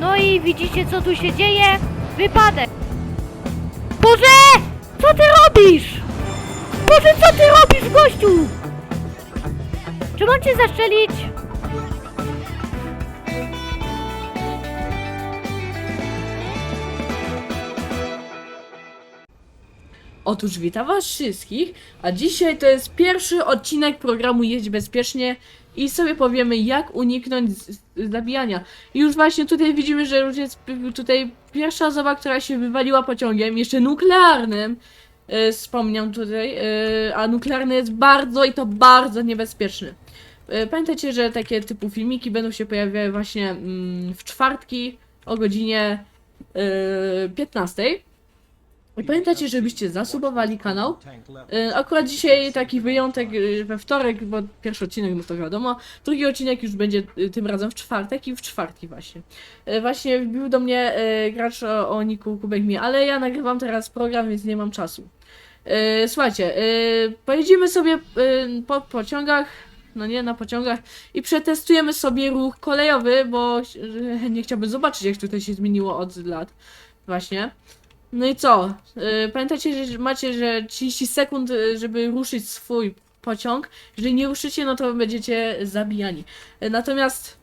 No i widzicie co tu się dzieje? Wypadek. Boże! Co ty robisz? Boże, co ty robisz, gościu? Czy mam cię zaszczelić? Otóż witam was wszystkich, a dzisiaj to jest pierwszy odcinek programu Jeźdź Bezpiecznie i sobie powiemy jak uniknąć zabijania. I już właśnie tutaj widzimy, że już jest tutaj pierwsza osoba, która się wywaliła pociągiem, jeszcze nuklearnym, e, wspomniał tutaj, e, a nuklearny jest bardzo i to bardzo niebezpieczny. E, Pamiętajcie, że takie typu filmiki będą się pojawiały właśnie mm, w czwartki o godzinie e, 15. I pamiętajcie, żebyście zasubowali kanał. E, Akurat dzisiaj taki wyjątek e, we wtorek, bo pierwszy odcinek, no to wiadomo. Drugi odcinek już będzie e, tym razem w czwartek i w czwartki właśnie. Właśnie wbił do mnie gracz o, o niku Kubek mi, ale ja nagrywam teraz program, więc nie mam czasu. Słuchajcie, pojedziemy sobie po pociągach, no nie, na pociągach i przetestujemy sobie ruch kolejowy, bo nie chciałbym zobaczyć, jak tutaj się zmieniło od lat. Właśnie. No i co? Yy, pamiętajcie, że macie, że 30 sekund, y, żeby ruszyć swój pociąg. Jeżeli nie ruszycie, no to będziecie zabijani. Y, Natomiast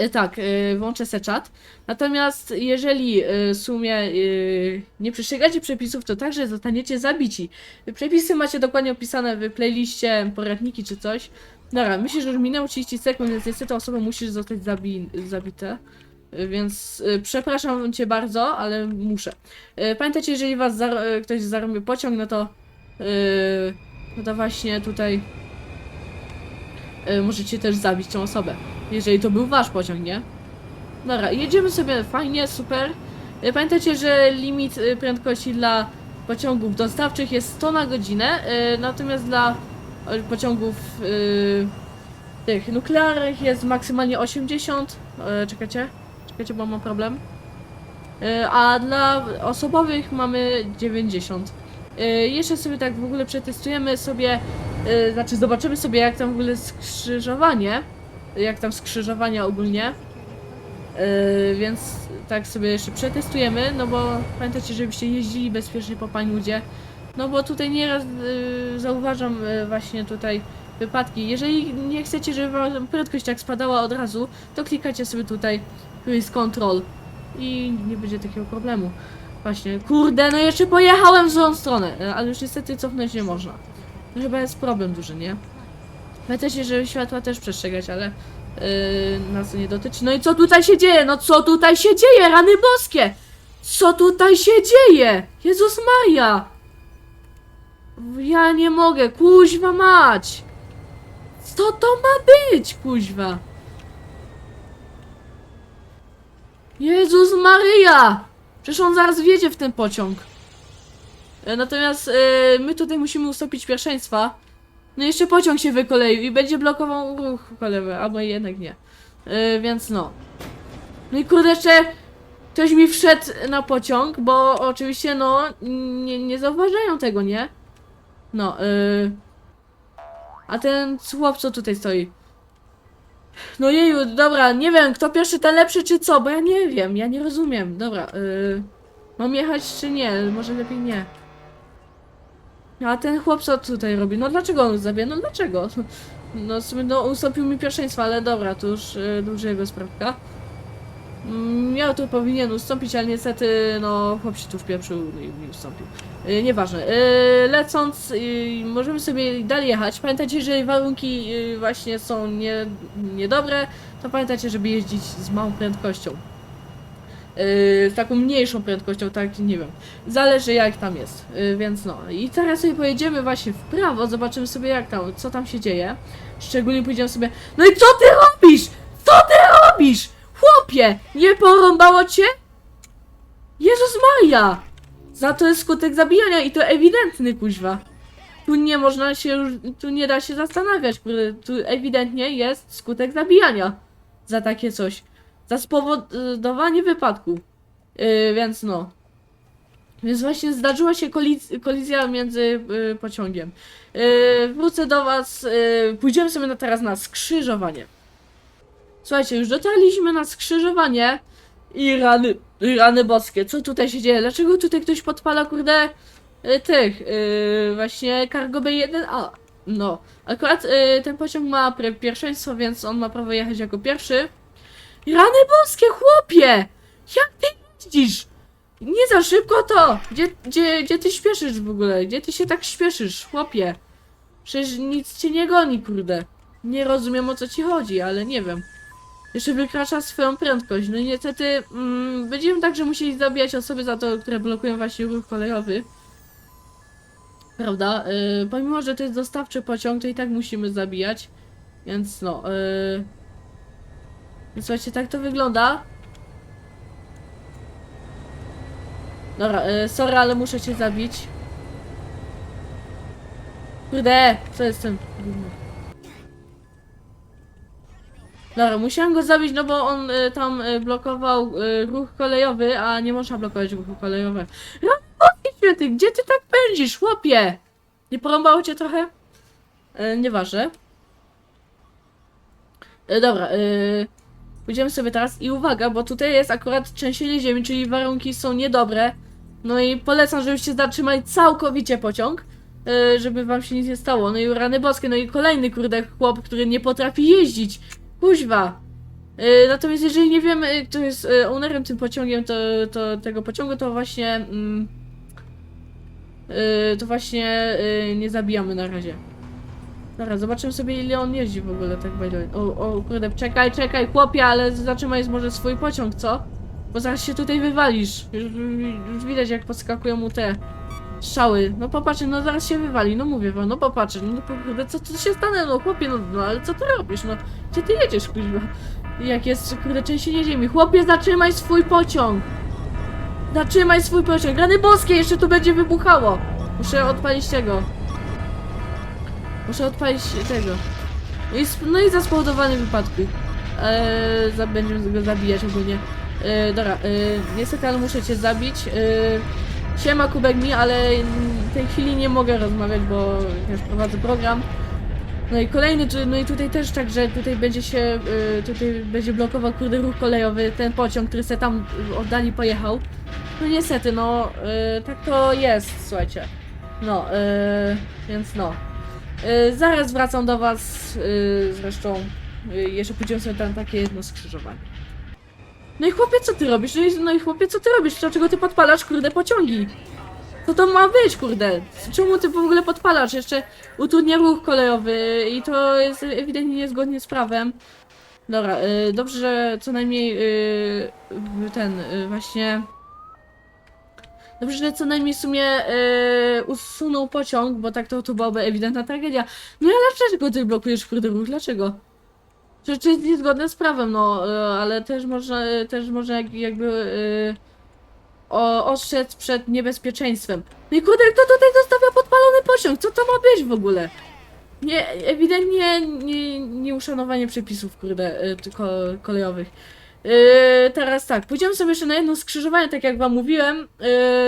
y, tak, y, włączę se czat. Natomiast jeżeli y, w sumie y, nie przestrzegacie przepisów, to także zostaniecie zabici. Przepisy macie dokładnie opisane w playliście, poradniki czy coś. Dobra, myślę, że już minęło 30 sekund, więc niestety osoba musi zostać zabi zabite. Y, Więc y, przepraszam cię bardzo, ale muszę. Y, Pamiętajcie, jeżeli was zar- ktoś zarąbie pociąg, no to no to właśnie tutaj możecie też zabić tą osobę. Jeżeli to był wasz pociąg, nie? Dobra, jedziemy sobie fajnie, super. Pamiętajcie, że limit prędkości dla pociągów dostawczych jest 100 na godzinę, natomiast dla pociągów tych nuklearnych jest maksymalnie 80. Y, Czekajcie, czekajcie, bo mam problem. Y, A dla osobowych mamy 90. Y, Jeszcze sobie tak w ogóle przetestujemy sobie, y, znaczy zobaczymy sobie jak tam w ogóle skrzyżowanie, jak tam skrzyżowania ogólnie. Więc tak sobie jeszcze przetestujemy, no bo pamiętajcie, żebyście jeździli bezpiecznie po Paniudzie. No bo tutaj nieraz zauważam właśnie tutaj wypadki. Jeżeli nie chcecie, żeby wam prędkość tak spadała od razu, to klikacie sobie tutaj Cruise Control i nie będzie takiego problemu. Właśnie, kurde, no jeszcze pojechałem w złą stronę, e, ale już niestety cofnąć nie można. To chyba jest problem duży, nie? Pamiętajcie, że światła też przestrzegać, ale yy, nas to nie dotyczy. No i co tutaj się dzieje? No co tutaj się dzieje? Rany boskie! Co tutaj się dzieje? Jezus Maria! Ja nie mogę, kuźwa mać! Co to ma być, kuźwa? Jezus Maryja! Przecież on zaraz wjedzie w ten pociąg. E, Natomiast e, my tutaj musimy ustąpić pierwszeństwa. No jeszcze pociąg się wykoleił i będzie blokował ruch kolejowy, albo jednak nie. E, więc no. No i kurde jeszcze ktoś mi wszedł na pociąg, bo oczywiście no nie, nie zauważają tego, nie? No, e, a ten chłop co tutaj stoi? No jeju, dobra, nie wiem, kto pierwszy, ten lepszy, czy co, bo ja nie wiem, ja nie rozumiem. Dobra, yy, mam jechać czy nie? Może lepiej nie. A ten chłop co tutaj robi? No dlaczego on zabija? No dlaczego? No no ustąpił mi pierwszeństwa, ale dobra, to już yy, dłużej jego sprawka. Mm, Miał tu powinien ustąpić, ale niestety, no, chłop się tu wpieprzył i ustąpił. Yy, nieważne. Yy, lecąc, możemy sobie dalej jechać. Pamiętajcie, że warunki yy, właśnie są nie, niedobre, to pamiętajcie, żeby jeździć z małą prędkością. Yy, z taką mniejszą prędkością, tak, nie wiem. Zależy jak tam jest, więc no. I teraz sobie pojedziemy właśnie w prawo, zobaczymy sobie jak tam, co tam się dzieje. Szczególnie pójdziemy sobie... No i co ty robisz? Co ty robisz? Nie porąbało cię? Jezus Maria! Za to jest skutek zabijania i to ewidentny, kuźwa. Tu nie można się tu nie da się zastanawiać, tu ewidentnie jest skutek zabijania. Za takie coś. Za spowodowanie wypadku. Yy, więc no. Więc właśnie zdarzyła się koliz kolizja między yy, pociągiem. Yy, wrócę do was, yy, pójdziemy sobie na, teraz na skrzyżowanie. Słuchajcie, już dotarliśmy na skrzyżowanie. I rany, rany boskie, co tutaj się dzieje? Dlaczego tutaj ktoś podpala, kurde, y, tych, y, właśnie Cargo B1A? No, akurat y, ten pociąg ma pierwszeństwo, więc on ma prawo jechać jako pierwszy. Rany boskie, chłopie! Jak ty jeździsz? Nie za szybko to! Gdzie, gdzie, gdzie ty śpieszysz w ogóle? Gdzie ty się tak śpieszysz, chłopie? Przecież nic cię nie goni, kurde. Nie rozumiem o co ci chodzi, ale nie wiem. Jeszcze wykracza swoją prędkość. No i niestety mm, będziemy także musieli zabijać osoby za to, które blokują właśnie ruch kolejowy. Prawda? Yy, pomimo, że to jest dostawczy pociąg, to i tak musimy zabijać. Więc no. Yy... Słuchajcie, tak to wygląda. Dobra, yy, sorry, ale muszę cię zabić. Kurde, co jestem? Dobra, musiałem go zabić, no bo on y, tam y, blokował y, ruch kolejowy, a nie można blokować ruchu kolejowego. Rany święty, gdzie ty tak pędzisz, chłopie? Nie porąbało cię trochę? Y, nieważne. Y, dobra, y, pójdziemy sobie teraz i uwaga, bo tutaj jest akurat trzęsienie ziemi, czyli warunki są niedobre. No i polecam, żebyście zatrzymali całkowicie pociąg, y, żeby wam się nic nie stało. No i rany boskie, no i kolejny kurde chłop, który nie potrafi jeździć. Kuźwa. Y, natomiast jeżeli nie wiemy, kto jest y, ownerem tym pociągiem, to, to tego pociągu, to właśnie mm, y, to właśnie nie zabijamy na razie. Dobra, zobaczymy sobie ile on jeździ w ogóle, tak by. O, o kurde, czekaj, czekaj, chłopie, ale zatrzymaj może swój pociąg, co? Bo zaraz się tutaj wywalisz. Już, już widać jak podskakują mu te strzały. No popatrz, no zaraz się wywali, no mówię wam, no popatrz, no kurde, co tu się no chłopie, no, no ale co ty robisz, no? Gdzie ty jedziesz, kuźwa? Jak jest, kurde, trzęsienie ziemi. Chłopie, zatrzymaj swój pociąg! Zatrzymaj swój pociąg! Rany boskie, jeszcze tu będzie wybuchało! Muszę odpalić tego. Muszę odpalić tego. No i, no i za. Eee, będziemy go zabijać ogólnie. Eee, dobra, eee, niestety, ale muszę cię zabić. Eee, siema Kubek mi, ale w tej chwili nie mogę rozmawiać, bo już prowadzę program. No i kolejny, no i tutaj też tak, że tutaj będzie się, y, tutaj będzie blokował kurde ruch kolejowy, ten pociąg, który se tam oddali pojechał. No niestety, no y, tak to jest, słuchajcie. No, y, więc no. Zaraz wracam do was, zresztą jeszcze pójdziemy sobie tam takie jedno skrzyżowanie. No i chłopie, co ty robisz? No i, no i chłopie, co ty robisz? Dlaczego ty podpalasz kurde pociągi? Co to ma być, kurde? Czemu ty w ogóle podpalasz? Jeszcze utrudnia ruch kolejowy i to jest ewidentnie niezgodnie z prawem. Dobra, y, dobrze, że co najmniej y, ten y, właśnie. Dobrze, że co najmniej w sumie y, usunął pociąg, bo tak to, to byłaby ewidentna tragedia. No ale dlaczego ty blokujesz kurde ruch? Dlaczego? To jest niezgodne z prawem, no, y, ale też można, też można jak- jakby y, o, ostrzec przed niebezpieczeństwem. No i kurde, kto tutaj zostawia podpalony pociąg? Co to ma być w ogóle? Nie, ewidentnie nie, nieuszanowanie przepisów, kurde, y, tylko kolejowych. Yy, teraz tak, pójdziemy sobie jeszcze na jedno skrzyżowanie, tak jak wam mówiłem,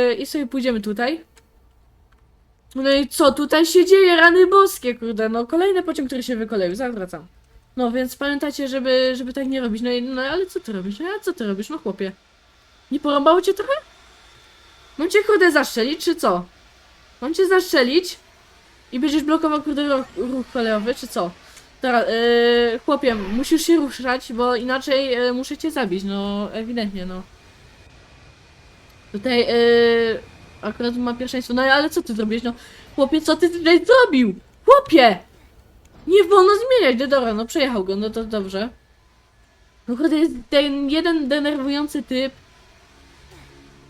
yy, i sobie pójdziemy tutaj. No i co tutaj się dzieje? Rany boskie, kurde, no kolejny pociąg, który się wykoleił, zaraz wracam. No więc pamiętajcie, żeby, żeby tak nie robić. No, i, no ale co ty robisz? No a co ty robisz? No chłopie. Nie porąbało cię trochę? Mam cię kurde zaszczelić, czy co? Mam cię zaszczelić? I będziesz blokował kurde ruch, ruch kolejowy, czy co? Dobra, yy, chłopie, musisz się ruszać, bo inaczej yy, muszę cię zabić, no ewidentnie, no. Tutaj yy, akurat ma pierwszeństwo, no ale co ty zrobiłeś, no? Chłopie, co ty tutaj zrobił? Chłopie! Nie wolno zmieniać, no dobra, no przejechał go, no to dobrze. No kurde, jest ten jeden denerwujący typ,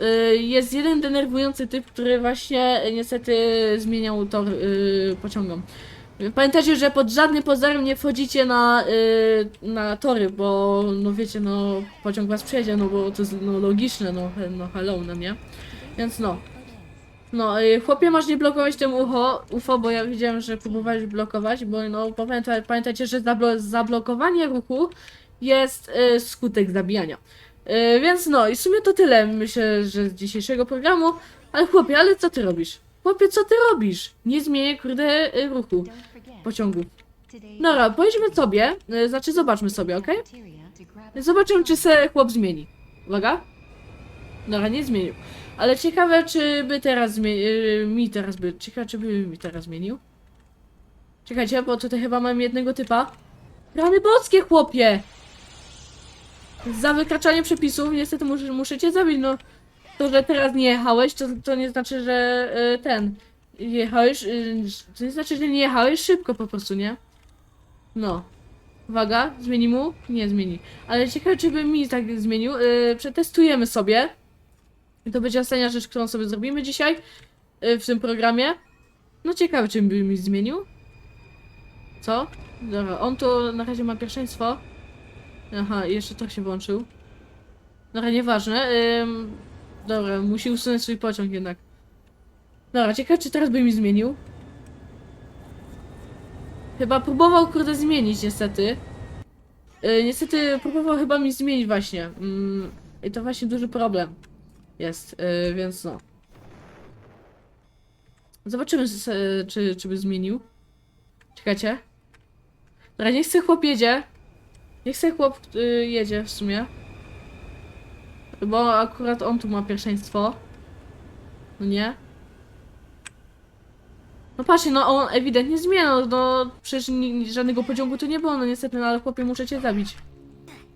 Y, jest jeden denerwujący typ, który właśnie niestety zmieniał tor y, pociągom. Pamiętajcie, że pod żadnym pozorem nie wchodzicie na, y, na tory, bo no wiecie, no pociąg was przejdzie, no bo to jest no, logiczne, no, no hello, no nie? Więc no. No, y, chłopie masz nie blokować tym ucho, UFO, bo ja widziałem, że próbowałeś blokować, bo no pamiętaj, pamiętajcie, że zablo zablokowanie ruchu jest y, skutek zabijania. Yy, więc no, i w sumie to tyle, myślę, że z dzisiejszego programu. Ale chłopie, ale co ty robisz? Chłopie, co ty robisz? Nie zmienię, kurde, y, ruchu pociągu. Dobra, pojedźmy sobie, y, znaczy zobaczmy sobie, okej? Zobaczymy, czy se chłop zmieni. Uwaga. Dobra, nie zmienił. Ale ciekawe, czy by teraz zmienił. mi teraz by. Ciekawe, czy by mi teraz zmienił. Czekajcie, bo tutaj chyba mam jednego typa. Rany boskie, chłopie! Za wykraczanie przepisów niestety muszę, muszę cię zabić, no. To, że teraz nie jechałeś, to, to nie znaczy, że y, ten. Jechałeś. Y, to nie znaczy, że nie jechałeś szybko po prostu, nie? No. Uwaga, zmieni mu? Nie zmieni. Ale ciekawe, czy by mi tak zmienił. Yy, przetestujemy sobie. I to będzie ostatnia rzecz, którą sobie zrobimy dzisiaj yy, w tym programie. No ciekawe, czy by mi zmienił. Co? Dobra, on to na razie ma pierwszeństwo. Aha, jeszcze to się włączył. Dobra, nieważne. Ym, dobra, musi usunąć swój pociąg jednak. Dobra, ciekawe, czy teraz by mi zmienił. Chyba próbował, kurde, zmienić niestety. Yy, niestety próbował chyba mi zmienić właśnie. Mm, I to właśnie duży problem jest, yy, więc no. Zobaczymy, s- czy, czy by zmienił. Czekajcie. Dobra, niech se chłop jedzie. Niech se chłop yy, jedzie w sumie. Bo akurat on tu ma pierwszeństwo. No nie? No patrzcie, no on ewidentnie zmieniał, no przecież żadnego pociągu tu nie było, no niestety, no ale chłopie muszę cię zabić.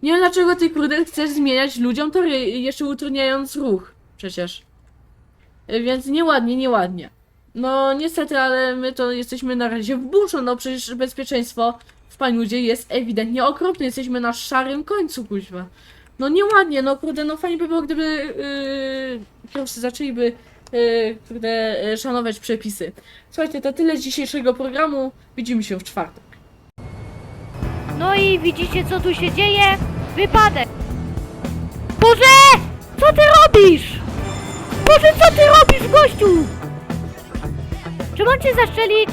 Nie wiem dlaczego ty kurde chcesz zmieniać ludziom tory, jeszcze utrudniając ruch, przecież. Y, Więc nieładnie, nieładnie. No niestety, ale my to jesteśmy na razie w buszu, no przecież bezpieczeństwo w Pańudzie jest ewidentnie okropne, jesteśmy na szarym końcu, kuźwa. No nieładnie, no kurde, no fajnie by było, gdyby yy, kierowcy zaczęliby yy, kurde, szanować przepisy. Słuchajcie, to tyle z dzisiejszego programu. Widzimy się w czwartek. No i widzicie co tu się dzieje? Wypadek! Boże! Co ty robisz? Boże, co ty robisz, gościu? Czy mam cię zastrzelić?